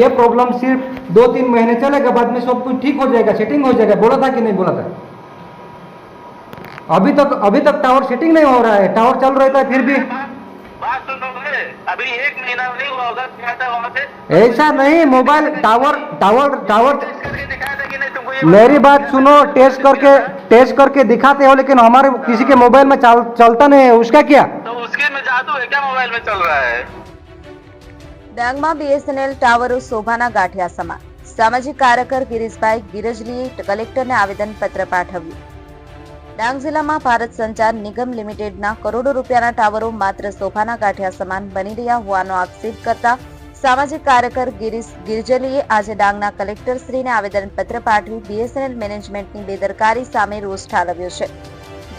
ये प्रॉब्लम सिर्फ़ दो तीन महीने चलेगा बाद में सब कुछ ठीक हो जाएगा सेटिंग हो जाएगा। बोला था कि नहीं बोला था? अभी तक अभी तक टावर सेटिंग नहीं हो रहा है। टावर चल रहा था फिर भी। अभी एक महीना नहीं हुआ होगा क्या था वहाँ से? ऐसा नहीं मोबाइल टावर टावर टावर मेरी बात? सुनो टेस्ट करके टेस्ट करके दिखाते हो लेकिन हमारे किसी के मोबाइल में चल, चलता नहीं है। उसका क्या? तो उसके में जादू है क्या मोबाइल में चल रहा है? ડાંગમાં બીએસએનએલ ટાવરો શોભાના ગાંઠિયા સમાન. સામાજિક કાર્યકર ગિરીશભાઈ ગિરજલીએ કલેક્ટરને આવેદનપત્ર પાઠવ્યું. ડાંગ જિલ્લામાં ભારત સંચાર નિગમ લિમિટેડના કરોડો રૂપિયાના ટાવરો માત્ર શોભાના ગાંઠિયા સમાન બની રહ્યા હોવાનો આક્ષેપ કરતા સામાજિક કાર્યકર ગિરીશ ગિરજલીએ આજે ડાંગના કલેક્ટરશ્રીને આવેદનપત્ર પાઠવી બીએસએનએલ મેનેજમેન્ટની બેદરકારી સામે રોષ ઠાલવ્યો છે.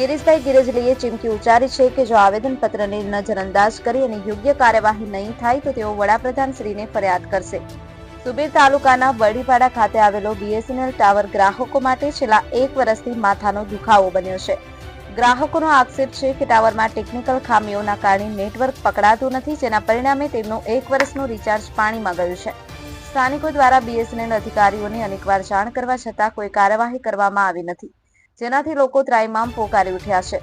ગિરીશભાઈ ગિરજલીએ ચીમકી ઉચ્ચારી છે કે જો આવેદનપત્રને નજરઅંદાજ કરી અને યોગ્ય કાર્યવાહી નહીં થાય તો તેઓ વડાપ્રધાન શ્રીને ફરિયાદ કરશે. સુબીર તાલુકાના વડીપાડા ખાતે આવેલો બીએસએનએલ ટાવર ગ્રાહકો માટે છેલ્લા એક વર્ષથી માથાનો દુખાવો બન્યો છે. ગ્રાહકોનો આક્ષેપ છે કે ટાવરમાં ટેકનિકલ ખામીઓના કારણે નેટવર્ક પકડાતું નથી, જેના પરિણામે તેમનું એક વર્ષનું રિચાર્જ પાણીમાં ગયું છે. સ્થાનિકો દ્વારા બીએસએનએલ અધિકારીઓને અનેકવાર જાણ કરવા છતાં કોઈ કાર્યવાહી કરવામાં આવી નથી. જેનાથી લોકો ત્રાઇમામ પોકારી ઉઠ્યા છે.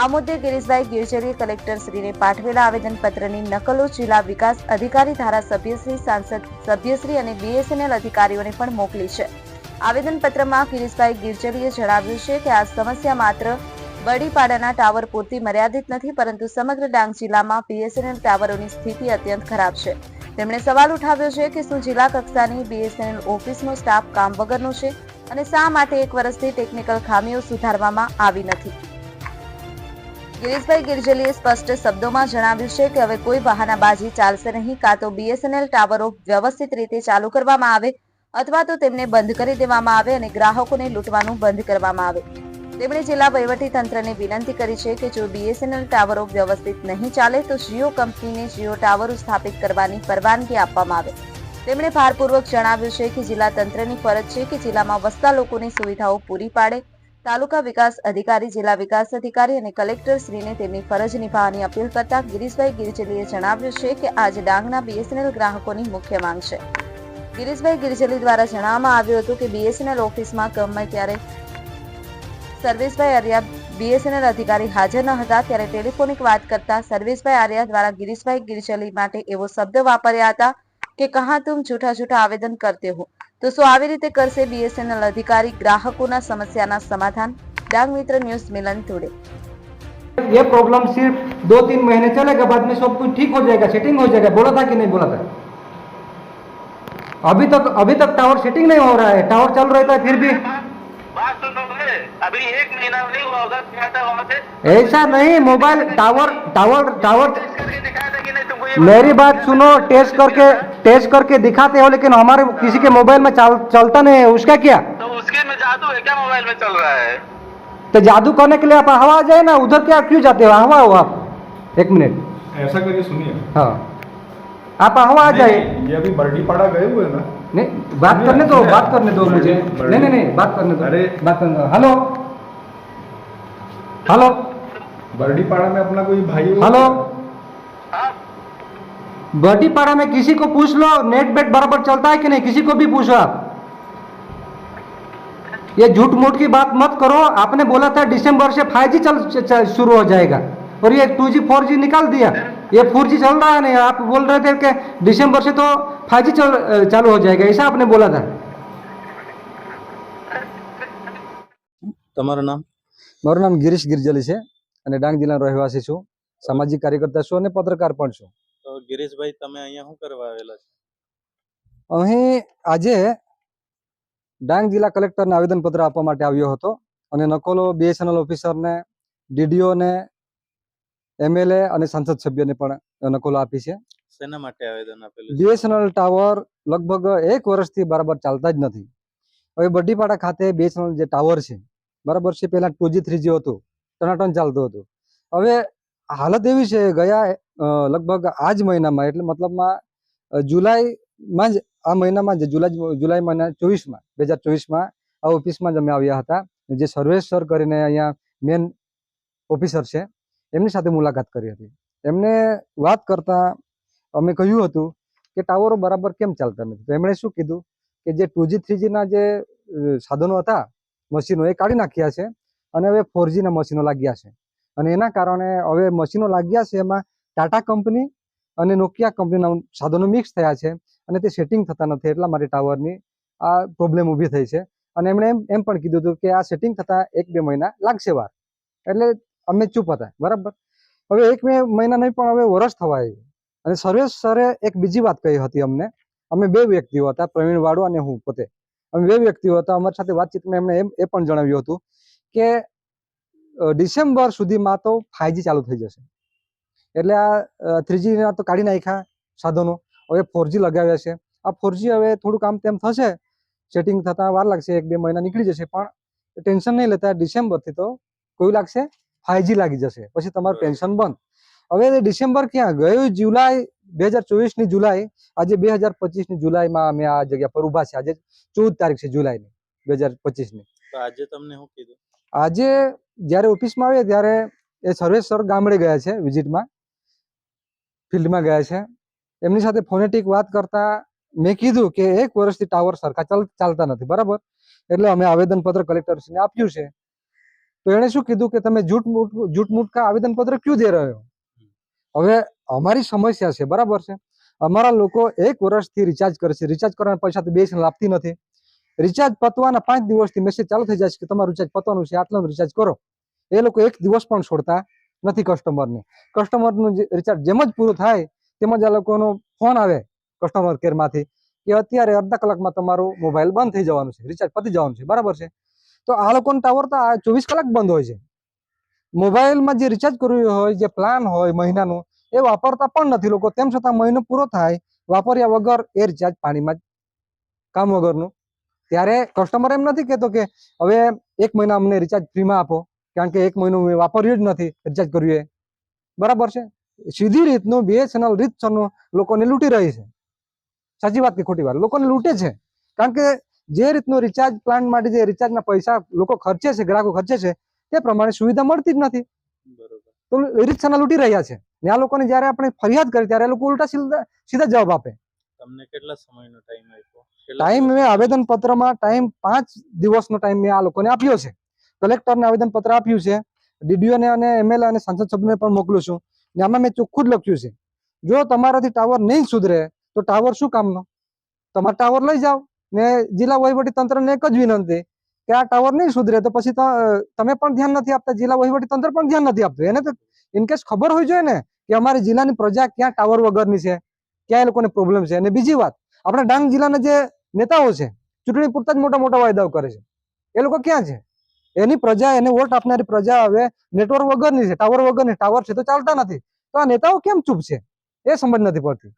આ મુદ્દે ગિરીશભાઈ કલેક્ટર શ્રીને પાઠવેલા આવેદનપત્રની નકલો જિલ્લા વિકાસ અધિકારી ધારાસભ્યશ્રી સાંસદ સભ્યશ્રી અને બીએસએનએલ અધિકારીઓને પણ મોકલી છે. આવેદનપત્રમાં ગિરીશભાઈ ગિરજરીએ જણાવ્યું છે કે આ સમસ્યા માત્ર બડીપાડાના ટાવર પૂરતી મર્યાદિત નથી, પરંતુ સમગ્ર ડાંગ જિલ્લામાં બીએસએનએલ ટાવરોની સ્થિતિ અત્યંત ખરાબ છે. તેમણે સવાલ ઉઠાવ્યો છે કે શું જિલ્લા કક્ષાની બીએસએનએલ ઓફિસનો સ્ટાફ કામ વગરનો છે? અને શા માટે એક વર્ષથી ટેકનિકલ ખામીઓ સુધારવામાં આવી નથી? ગિરીશભાઈ ગિરજલીએ સ્પષ્ટ શબ્દોમાં જણાવ્યું છે કે હવે કોઈ બહાનાબાજી ચાલશે નહીં, કાં તો બીએસએનએલ ટાવરો વ્યવસ્થિત રીતે ચાલુ કરવામાં આવે અથવા તો તેમને બંધ કરી દેવામાં આવે અને ગ્રાહકોને લૂંટવાનું બંધ કરવામાં આવે. તેમણે જિલ્લા વહીવટી તંત્રને વિનંતી કરી છે કે જો બીએસએનએલ ટાવરો વ્યવસ્થિત નહીં ચાલે તો જીઓ કંપનીને જીઓ ટાવરો સ્થાપિત કરવાની પરવાનગી આપવામાં આવે. તેમણે ભારપૂર્વક જણાવ્યું છે કે જિલ્લા તંત્રની ફરજ છે કે જિલ્લામાં વસતા લોકોની સુવિધાઓ પૂરી પાડે. તાલુકા વિકાસ અધિકારી, જિલ્લા વિકાસ અધિકારી અને કલેક્ટર શ્રીને તેમની ફરજ નિભાવવાની અપીલ કરતા ગિરીશભાઈ ગિરજલીએ જણાવ્યું છે કે આજે ડાંગના બીએસએનએલ ગ્રાહકોની મુખ્ય માંગ છે. ગિરીશભાઈ ગિરજલી દ્વારા જણાવવામાં આવ્યું હતું કે બીએસએનએલ ઓફિસમાં ગમે ત્યારે સર્વેશભાઈ આર્યા બીએસએનએલ અધિકારી હાજર ન હતા ત્યારે ટેલિફોનિક વાત કરતા સર્વેશભાઈ આર્યા દ્વારા ગિરીશભાઈ ગિરજલી માટે એવો શબ્દ વાપર્યા હતા કે કહા તુમ જૂઠા જૂઠા આવેદન કરતે હો તો શું આવી રીતે કરશે બીએસએનએલ અધિકારી ગ્રાહકોના સમસ્યાના સમાધાન ડાંગ મિત્ર ન્યૂઝ મિલન ટુડે ये प्रॉब्लम सिर्फ दो तीन महीने चलेगा बाद में सब कुछ ठीक हो जाएगा सेटिंग हो जाएगा बोला था कि नहीं बोला था अभी तक अभी तक टावर सेटिंग नहीं हो रहा है टावर चल रहा था फिर भी बात सुनोगे अभी एक महीना नहीं हुआ होगा क्या था वहाँ से। ऐसा नहीं mobile tower tower tower test करके दिखाया था कि नहीं तुमको ये मेरी बात सुनो टेस्ट करके टेस्ट करके दिखाते हो लेकिन हमारे किसी के मोबाइल में चल, चलता नहीं है। उसका क्या? तो उसके में जादू है क्या मोबाइल में चल रहा है? तो जादू करने के लिए आप हवा जाए ना उधर क्या क्यों जाते हो? हवा हो आप। एक मिनट। ऐसा करिए सुनिए। हाँ। आप हवा आ जाए। ये अभी बर्डीपाड़ा गए हुए ना। नहीं बात करने दो बात करने दो मुझे। नहीं नहीं नहीं बात करने दो अरे। बात करने दो। हेलो। हेलो। बर्डीपाड़ा में अपना कोई भाई हेलो। हाँ। बटीपाड़ा में किसी को पूछ लो नेट बेट बराबर चलता है कि नहीं किसी को भी पूछो आप। ये झूठ मूठ की बात मत करो आपने बोला था दिसंबर से 5G चल, चल शुरू हो जाएगा और ये 2G 4G निकाल दिया। ये 4G चल रहा है नहीं आप बोल रहे थे कि दिसंबर से तो 5G चल चालू हो जाएगा ऐसा आपने बोला था તમારું નામ મારું નામ ગિરીશ ગિરજલી છે અને ડાંગ જિલ્લાનો રહેવાસી છું સામાજિક કાર્યકર્તા છું અને પત્રકાર પણ છું તો ગિરીશભાઈ તમે અહીંયા શું કરવા આવેલા છો અહીં આજે ડાંગ જિલ્લા કલેક્ટરને આવેદનપત્ર આપવા માટે આવ્યો હતો અને નકોલો બીએસએનએલ ઓફિસરને ડીડીઓને એમએલએ અને સંસદ સભ્યને પણ નકલો આપી છે. શેના માટે આવેદન આપેલું બીએસએનએલ ટાવર લગભગ એક વર્ષથી બરાબર ચાલતા જ નથી. હવે બડીપાડા ખાતે બીએસએનએલ જે ટાવર છે બરાબર છે પહેલા ટુ જી થ્રી જી હતું ટનાટન ચાલતું હતું. હવે હાલત એવી છે ગયા લગભગ આ જ મહિનામાં એટલે મતલબમાં જુલાઈમાં જ આ મહિનામાં જ જુલાઈ જુલાઈ મહિના ચોવીસમાં બે હજાર ચોવીસમાં આ ઓફિસમાં જ અમે આવ્યા હતા. જે સર્વેશ સર કરીને અહીંયા મેન ઓફિસર છે એમની સાથે મુલાકાત કરી હતી. એમને વાત કરતા અમે કહ્યું હતું કે ટાવરો બરાબર કેમ ચાલતા નથી? એમણે શું કીધું? કે જે ટુ જી, થ્રી ના જે સાધનો હતા, મશીનો, એ કાઢી નાખ્યા છે અને હવે ફોર ના મશીનો લાગ્યા છે. અને એના કારણે હવે મશીનો લાગ્યા છે એમાં ટાટા કંપની અને નોકિયા કંપનીના સાધનો મિક્સ થયા છે અને તે સેટિંગ થતા નથી એટલા માટે ટાવરની આ પ્રોબ્લેમ ઊભી થઈ છે. અને એમણે એમ એમ પણ કીધું હતું કે આ સેટિંગ થતા એક બે મહિના લાગશે વાર. એટલે અમે ચૂપ હતા, બરાબર? હવે એક મહિના નહીં, પણ હવે વરસ થવા આવ્યું. અને સર્વેશ સરે એક બીજી વાત કહી હતી અમને. અમે બે વ્યક્તિઓ હતા, પ્રવીણ વાડુ અને હું પોતે. અમે બે વ્યક્તિઓ હતા, અમારી સાથે વાતચીતમાં એમણે એમ, એ પણ જણાવ્યું હતું કે ડિસેમ્બર સુધીમાં તો ફાઈવજી ચાલુ થઈ જશે. એટલે આ થ્રીજીના તો કાઢી નાખ્યા સાધનો. હવે ફોરજી લગાવ્યા છે. આ ફોરજી હવે થોડું કામ તેમ થશે. સેટિંગ થતા વાર લાગશે, એક બે મહિના નીકળી જશે. પણ ટેન્શન નહીં લેતા, ડિસેમ્બરથી તો કોઈ લાગશે? ફાઈવજી લાગી જશે. પછી તમારું પેન્શન બંધ. હવે ડિસેમ્બર ક્યાં? ગયું જુલાઈ બે હજાર ચોવીસની જુલાઈ. આજે બે હજાર પચીસની જુલાઈમાં અમે આ જગ્યા પર ઊભા છે આજે ચૌદ તારીખ છે જુલાઈની બે હજાર પચીસની. આજે તમને શું કીધું? આજે જ્યારે ઓફિસમાં આવ્યા ત્યારે એ સર્વેશ સર ગામડે ગયા છે વિઝિટમાં. ફિલ્ડમાં ગયા છે. એમની સાથે ફોનેટિક વાત કરતા મેં કીધું કે એક વર્ષથી ટાવર સરખા ચાલ ચાલતા નથી. બરાબર? એટલે અમે આવેદનપત્ર કલેક્ટરશ્રીને આપ્યું છે. તો એણે શું કીધું કે તમે જૂઠ જૂઠ મૂઠ કા આવેદનપત્ર ક્યુ દે રહ્યો? હવે અમારી સમસ્યા છે, બરાબર છે? અમારા લોકો એક વર્ષથી રિચાર્જ કરે છે. રિચાર્જ કરવાના પૈસા તો બે લાગતી નથી. રિચાર્જ પતવાના પાંચ દિવસથી મેસેજ ચાલુ થઈ જાય છે કે તમારું રિચાર્જ પતવાનું છે, આટલાનું રિચાર્જ કરો. એ લોકો એક દિવસ પણ છોડતા નથી કસ્ટમરને કસ્ટમરનું રિચાર્જ જેમ જ પૂરું થાય તેમજ આ લોકોનો ફોન આવે કસ્ટમર કેરમાંથી કે અત્યારે અડધા કલાકમાં તમારો મોબાઈલ બંધ થઈ જવાનું છે રિચાર્જ પતી જવાનું છે, બરાબર છે? તો આ લોકોનો ટાવર તો ચોવીસ કલાક બંધ હોય છે. મોબાઈલમાં જે રિચાર્જ કર્યું હોય, જે પ્લાન હોય મહિનાનું, એ વાપરતા પણ નથી લોકો. તેમ છતાં મહિનો પૂરો થાય, વાપર્યા વગર એ રિચાર્જ પાણીમાં કામ વગરનું. ત્યારે કસ્ટમર એમ નથી કહેતો કે હવે એક મહિના અમને રિચાર્જ ફ્રીમાં આપો, કારણ કે એક મહિનો મેં વાપર્યું જ નથી રિચાર્જ કર્યું એ. બરાબર છે? સીધી રીતનું બીએસએનએલ રીતસરનું લોકોને લૂંટી રહી છે. સાચી વાત કે ખોટી વાત? લોકોને લૂંટે છે. કારણ કે જે રીતનું રિચાર્જ પ્લાન માટે જે રિચાર્જના પૈસા લોકો ખર્ચે છે ગ્રાહકો ખર્ચે છે તે પ્રમાણે સુવિધા મળતી જ નથી. તો રિક્ષાના લૂંટી રહ્યા છે. ને આ લોકોને જ્યારે આપણે ફરિયાદ કરી ત્યારે લોકો ઉલટા સીધા સીધા જવાબ આપે. તમને કેટલા સમયનો ટાઈમ આપ્યો? ટાઈમ મેં આવેદન પત્રમાં ટાઈમ પાંચ દિવસનો ટાઈમ મેં આ લોકોને આપ્યો છે. કલેક્ટરને આવેદન પત્ર આપ્યું છે. ડીડીઓને અને એમએલએ અને સાંસદ સભ્યને પણ મોકલું છું. ને આમાં મેં ચોખ્ખું જ લખ્યું છે. જો તમારાથી ટાવર નહીં સુધરે તો ટાવર શું કામનો? તમારે ટાવર લઈ જાઓ. ને જિલ્લા વહીવટી તંત્રને એક જ વિનંતી કે આ ટાવર નહીં સુધરે તો પછી તમે પણ ધ્યાન નથી આપતા, જિલ્લા વહીવટી તંત્ર પણ ધ્યાન નથી આપતું. એને તો ઇનકેસ ખબર હોય જોઈએ ને કે અમારી જિલ્લાની પ્રજા ક્યાં ટાવર વગરની છે, ક્યાં એ લોકોને પ્રોબ્લેમ છે. અને બીજી વાત, આપણા ડાંગ જિલ્લાના જે નેતાઓ છે, ચૂંટણી પૂરતા જ મોટા મોટા વાયદાઓ કરે છે. એ લોકો ક્યાં છે? એની પ્રજા, એને વોટ આપનારી પ્રજા હવે નેટવર્ક વગરની છે ટાવર વગરની ટાવર છે તો ચાલતા નથી. તો આ નેતાઓ કેમ ચૂપ છે? એ સમજ નથી પડતી.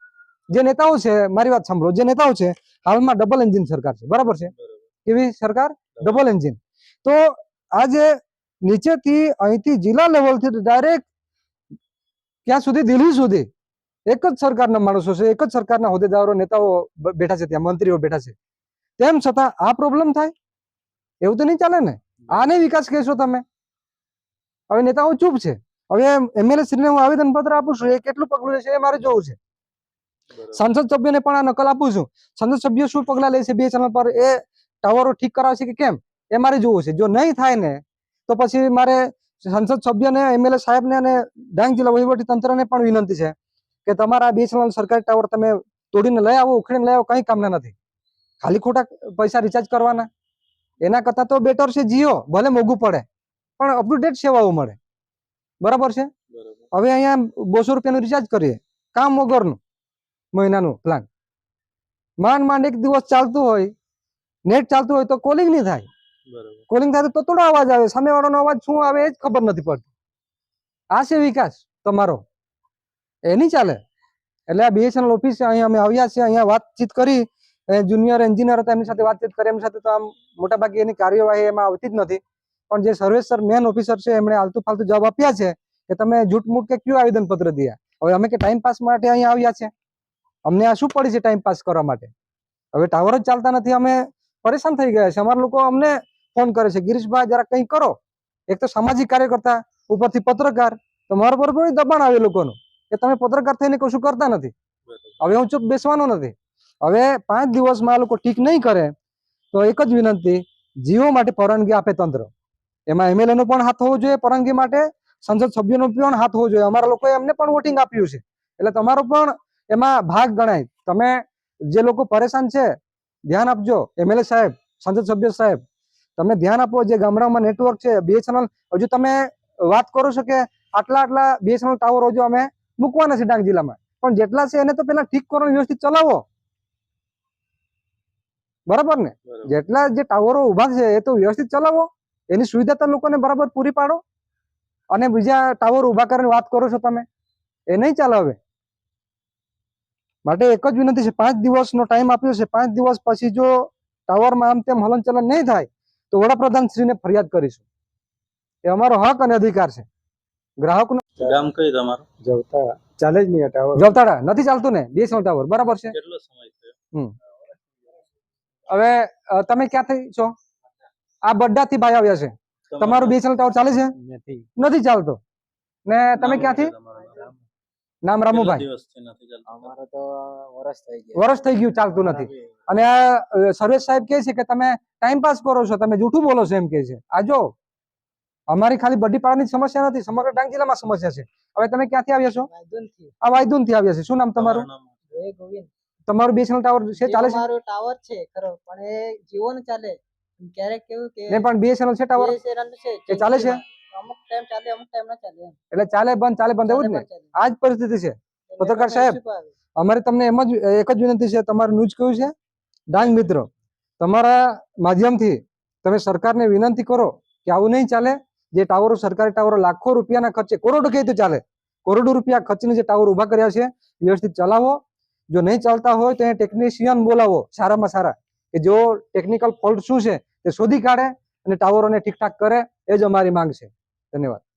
જે નેતાઓ છે મારી વાત સાંભળો જે નેતાઓ છે હાલમાં ડબલ એન્જિન સરકાર છે બરાબર છે કેવી સરકાર ડબલ એન્જિન તો આજે નીચેથી અહીંથી જિલ્લા લેવલથી ડાયરેક્ટ ક્યાં સુધી દિલ્હી સુધી એક જ સરકારના માણસો છે એક જ સરકારના હોદ્દેદારો નેતાઓ બેઠા છે ત્યાં મંત્રીઓ બેઠા છે તેમ છતાં આ પ્રોબ્લેમ થાય એવું તો નહીં ચાલે ને આને વિકાસ કહેશો તમે હવે નેતાઓ ચૂપ છે હવે એમએલએ શ્રીને હું આવેદન પત્ર આપું છું એ કેટલું પગલું લેશે એ મારે જોવું છે. સંસદ સભ્યને પણ આ નકલ આપું છું. સંસદ સભ્ય શું પગલા લે છે બે ચેનલ પર? એ ટાવરો ઠીક કરાવશે કે કેમ? એ મારે જોવું છે. જો નહીં થાય ને તો પછી મારે સંસદ સભ્યને એમએલએ સાહેબને અને ડાંગ જિલ્લા વહીવટી તંત્રને પણ વિનંતી છે કે તમારા બીએસએનએલ સરકારી ટાવર તમે તોડીને લઈ આવો ઉખડીને લઈ આવો કંઈ કામના નથી. ખાલી ખોટા પૈસા રિચાર્જ કરવાના. એના કરતાં તો બેટર છે જીઓ ભલે મોંઘું પડે પણ અપ ટુ ડેટ સેવાઓ મળે. બરાબર છે? હવે અહીંયા બસો રૂપિયાનું રિચાર્જ કરીએ. કામ વગરનું. મહિનાનું પ્લાન માંડ માંડ એક દિવસ ચાલતું હોય નેટ ચાલતું હોય તો કોલિંગ નહીં થાય. બરોબર. કોલિંગ થાય તો થોડો અવાજ આવે સામેવાળાનો અવાજ શું આવે એ જ ખબર નથી પડતી. આ છે વિકાસ તમારો. એ નહીં ચાલે. એટલે આ બીએસએનએલ ઓફિસ અહીંયા અમે આવ્યા છીએ અહીંયા વાતચીત કરી. જુનિયર એન્જિનિયર હતા એમની સાથે વાતચીત કરી એમની સાથે તો આમ મોટાભાગે એની કાર્યવાહી એમાં આવતી જ નથી. પણ જે સર્વેસર મેન ઓફિસર છે એમણે આલતુ ફાલતુ જવાબ આપ્યા છે કે તમે જૂઠમૂઠ કે કયું આવેદનપત્ર દયા હવે અમે કે ટાઈમ પાસ માટે અહીંયા આવ્યા છે અમને આ શું પડી છે ટાઈમ પાસ કરવા માટે? હવે ટાવર જ ચાલતા નથી, અમે પરેશાન થઈ ગયા છે અમારા લોકો અમને ફોન કરે છે ગિરીશભાઈ જરા કંઈ કરો. એક તો સામાજિક કાર્યકર્તા, ઉપરથી પત્રકાર, તો મારા પર દબાણ આવે લોકોનું, કે તમે પત્રકાર થઈને કશું કરતા નથી. હવે હું ચૂપ બેસવાનો નથી. હવે પાંચ દિવસમાં આ લોકો ઠીક નહીં કરે, તો એક જ વિનંતી, જીઓ માટે પરવાનગી આપે તંત્ર. એમાં એમએલએ નો પણ હાથ હોવો જોઈએ, પરવાનગી માટે સંસદ સભ્યોનો પણ હાથ હોવો જોઈએ. અમારા લોકોએ એમને પણ વોટિંગ આપ્યું છે. એટલે તમારો પણ એમાં ભાગ ગણાય. તમે જે લોકો પરેશાન છે ધ્યાન આપજો. એમએલએ સાહેબ સંસદ સભ્ય સાહેબ તમે ધ્યાન આપો. જે ગામડામાં નેટવર્ક છે બીએસએનએલ હજુ તમે વાત કરો છો કે આટલા આટલા બીએસએનએલ ટાવર હજુ અમે મૂકવાના છે ડાંગ જિલ્લામાં. પણ જેટલા છે એને તો પેલા ઠીક કરો વ્યવસ્થિત ચલાવો. બરાબર ને? જેટલા જે ટાવરો ઊભા છે એ તો વ્યવસ્થિત ચલાવો. એની સુવિધા તો લોકોને બરાબર પૂરી પાડો. અને બીજા ટાવર ઊભા કરીને વાત કરો છો તમે. એ નહીં ચાલે હવે. માટે એક જ વિનંતી છે પાંચ દિવસનો ટાઈમ આપ્યો છે. પાંચ દિવસ પછી જો ટાવરમાં આમ તેમ હલનચલન નહીં થાય તો વડાપ્રધાન શ્રીને ફરિયાદ કરીશું. એ અમારો હક અને અધિકાર છે. ગ્રાહકનો ગામ કઈ તમારું? જવતા ચાલે જ નહીં ટાવર. જવતાડા નથી ચાલતું ને? BSNL tower. બરાબર છે? કેટલો સમય થયો? હવે તમે ક્યાંથી છો? આ બડ્ડાથી ભાઈ આવ્યા છે. તમારું બીએસએનએલ ટાવર ચાલે છે? નથી. નથી ચાલતો. ને તમે ક્યાંથી? નામ રામુભાઈ? દિવસથી નથી ચાલતું? અમારે તો વરસ થઈ વર્ષ થઈ ગયું ચાલતું નથી. અને સર્વેશ સાહેબ કહે છે કે તમે ટાઈમ પાસ કરો છો તમે જૂઠું બોલો છો એમ કહે છે. આ જો અમારી ખાલી બડીપાડાની સમસ્યા નથી સમગ્ર ડાંગ જિલ્લામાં સમસ્યા છે. હવે તમે ક્યાંથી આવ્યા છો? આ વાયદુનથી આવ્યા છે. શું નામ તમારું નામ? એ ગોવિંદ. તમારું બીએસએનએલ ટાવર છે ચાલે છે? મારું ટાવર છે ખરો પણ એ જીવો ને ચાલે ક્યારેક કેવું કે ને પણ બીએસએનએલ છે ટાવર એ ચાલે છે? અમુક ટાઈમ ચાલે અમુક ટાઈમ ના ચાલે એટલે ચાલે બંધ ચાલે બંધ એવું જ ને? આ જ પરિસ્થિતિ છે. પત્રકાર સાહેબ. અમારે તમને એમ જ એક જ વિનંતી છે તમારું ન્યૂઝ કયું છે? ડાંગ મિત્રો તમારા માધ્યમથી તમે સરકારને વિનંતી કરો કે આવું નહીં ચાલે. જે ટાવરો સરકારી ટાવરો લાખો રૂપિયાના ખર્ચે કરોડો કહે તો ચાલે? કરોડો રૂપિયા ખર્ચીને જે ટાવર ઊભા કર્યા છે વ્યવસ્થિત ચલાવો. જો નહીં ચાલતા હોય તો એ ટેકનિશિયન બોલાવો સારામાં સારા. કે જો ટેકનિકલ ફોલ્ટ શું છે તે શોધી કાઢે અને ટાવરોને ઠીકઠાક કરે એ જ અમારી માંગ છે. ધન્યવાદ.